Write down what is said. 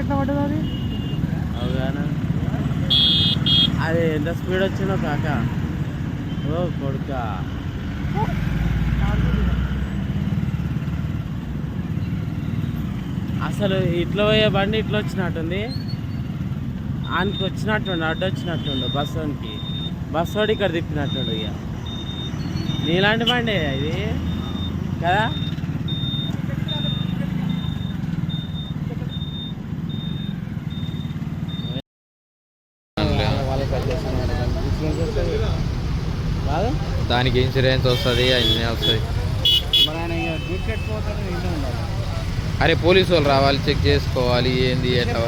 ఎట్లా పడ్డది అది? అవునా అది ఎంత స్పీడ్ వచ్చిన కాక. ఓ కొడుక. అసలు ఇట్లా పోయే బండి ఇట్లా వచ్చినట్టుంది? ఆయనకి వచ్చినట్టుండు అడ్డు వచ్చినట్టుండు బస్సుకి బస్సు వాడు ఇక్కడ తిప్పినట్టుండు ఇక. నీలాంటి బండి ఇది? కదా? దానికి ఇన్సూరెన్స్ వస్తుంది అన్నీ వస్తుంది. అరే పోలీసు వాళ్ళు రావాలి చెక్ చేసుకోవాలి ఏంది ఎట్లా?